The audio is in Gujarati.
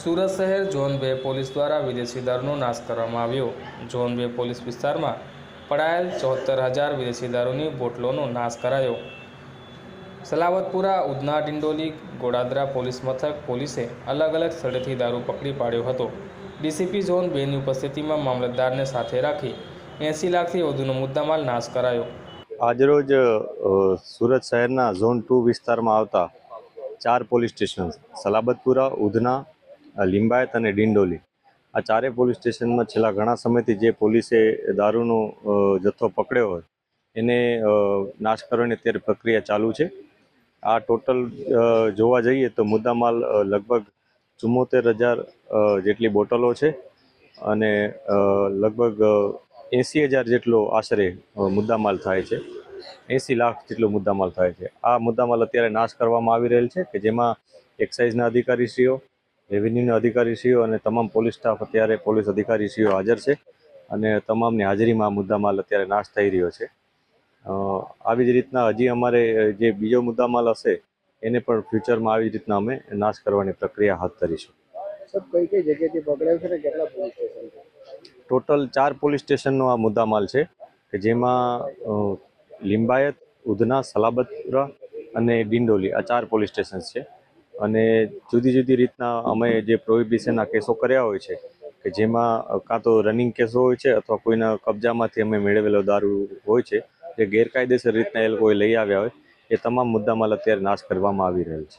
સુરત શહેર ઝોન બે પોલીસ દ્વારા વિદેશી દારૂનો નાશ કરવામાં આવ્યો. ઝોન બે પોલીસ વિસ્તારમાં પડાયેલ ચોહત્તર હજાર વિદેશી દારૂની બોટલોનો નાશ કરાયો. સલાવતપુરા, ઉધના, ડિંડોલી, ગોડાદરા પોલીસ મથક પોલીસે અલગ અલગ સ્થળેથી દારૂ પકડી પાડ્યો હતો. ડીસીપી ઝોન બેની ઉપસ્થિતિમાં મામલતદારને સાથે રાખી એંસી લાખથી વધુનો મુદ્દામાલ નાશ કરાયો. આજરોજ સુરત શહેરના ઝોન ટુ વિસ્તારમાં આવતા ચાર પોલીસ સ્ટેશન, સલાબતપુરા, ઉધના લિંબાયત અને ડિંડોલી. આ ચારે પોલીસ સ્ટેશનમાં છેલ્લા ઘણા સમયથી જે પોલીસે દારૂનો જથ્થો પકડ્યો હોય, એને નાશ કરવાની અત્યારે પ્રક્રિયા ચાલુ છે. આ ટોટલ જોવા જઈએ તો મુદ્દામાલ લગભગ ચુમ્મોતેર હજાર જેટલી બોટલો છે અને લગભગ એંસી હજાર જેટલો આશરે મુદ્દામાલ થાય છે. એંસી લાખ જેટલો મુદ્દામાલ થાય છે. આ મુદ્દામાલ અત્યારે નાશ કરવામાં આવી રહેલ છે કે જેમાં એક્સાઇઝના અધિકારીશ્રીઓ રેવન્યુના અધિકારીશ્રીઓ અને તમામ પોલીસ સ્ટાફ અત્યારે પોલીસ અધિકારીશ્રીઓ હાજર છે અને તમામની હાજરીમાં આ મુદ્દામાલ અત્યારે નાશ થઈ રહ્યો છે. આવી જ રીતના હજી અમારે જે બીજો મુદ્દામાલ હશે એને પણ ફ્યુચરમાં આવી જ રીતના અમે નાશ કરવાની પ્રક્રિયા હાથ ધરીશું. કઈ કઈ જગ્યાએથી પકડાયું છે ને કેટલા પોલીસ સ્ટેશન ટોટલ ચાર પોલીસ સ્ટેશનનો આ મુદ્દામાલ છે કે જેમાં લિંબાયત ઉધના સલાબતપુરા અને ડિંડોલી આ ચાર પોલીસ સ્ટેશન છે. અને જુદી જુદી રીતના અમે જે પ્રોહિબિશનના કેસો કર્યા હોય છે, કે જેમાં કાં તો રનિંગ કેસો હોય છે અથવા કોઈના કબજામાંથી અમે મેળવેલો દારૂ હોય છે, જે ગેરકાયદેસર રીતના એ લોકોએ લઈ આવ્યા હોય, એ તમામ મુદ્દામાલ અત્યારે નાશ કરવામાં આવી રહ્યો છે.